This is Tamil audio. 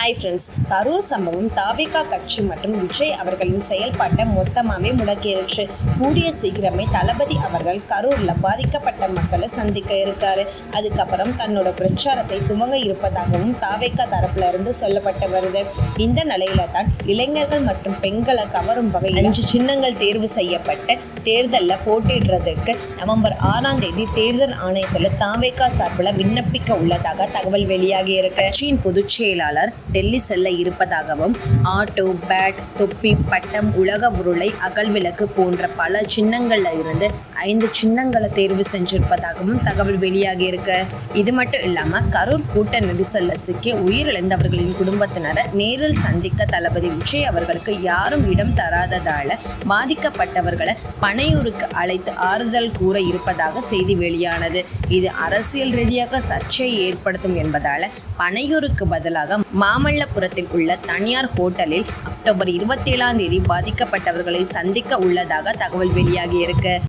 ஹாய் ஃப்ரெண்ட்ஸ் கரூர் சம்பவம் தாபிகா கட்சி மற்றும் விஜய் அவர்களின் செயல்பாட்டை மொத்தமாகவே முடக்கிருச்சு கூடிய சீக்கிரமே தளபதி அவர்கள் கரூரில் பாதிக்கப்பட்ட மக்களை சந்திக்க இருக்காரு. அதுக்கப்புறம் தன்னோட பிரச்சாரத்தை துவங்க இருப்பதாகவும் தாவேக்கா தரப்புல இருந்து சொல்லப்பட்டு வருது. இந்த நிலையில தான் இளைஞர்கள் மற்றும் பெண்களை கவரும் வகையில் அஞ்சு சின்னங்கள் தேர்வு செய்யப்பட்டு தேர்தலில் போட்டிடுறதுக்கு நவம்பர் ஆறாம் தேதி தேர்தல் ஆணையத்தில் தாவேக்கா சார்பில் விண்ணப்பிக்க உள்ளதாக தகவல் வெளியாகி இருக்கு. கட்சியின் பொதுச் செயலாளர் டெல்லி செல்ல இருப்பதாகவும் ஆட்டோ பேட் தொப்பி பட்டம் உலக உருளை அகல்விளக்கு போன்ற பல சின்னங்களில் இருந்து ஐந்து சின்னங்களை தேர்வு செஞ்சிருப்பதாகவும் தகவல் வெளியாகி இருக்கு. இது மட்டும் இல்லாம கரூர் கூட்ட நெரிசல்ல சிக்கி உயிரிழந்தவர்களின் குடும்பத்தினரை நேரில் சந்திக்க தளபதி விஜய் அவர்களுக்கு யாரும் இடம் தராததால பாதிக்கப்பட்டவர்களை பனையூருக்கு அழைத்து ஆறுதல் கூற இருப்பதாக செய்தி வெளியானது. இது அரசியல் ரீதியாக சர்ச்சையை ஏற்படுத்தும் என்பதால பனையூருக்கு பதிலாக மாமல்லபுரத்தில் உள்ள தனியார் ஹோட்டலில் அக்டோபர் இருபத்தேழாம் தேதி பாதிக்கப்பட்டவர்களை சந்திக்க உள்ளதாக தகவல் வெளியாகி இருக்கு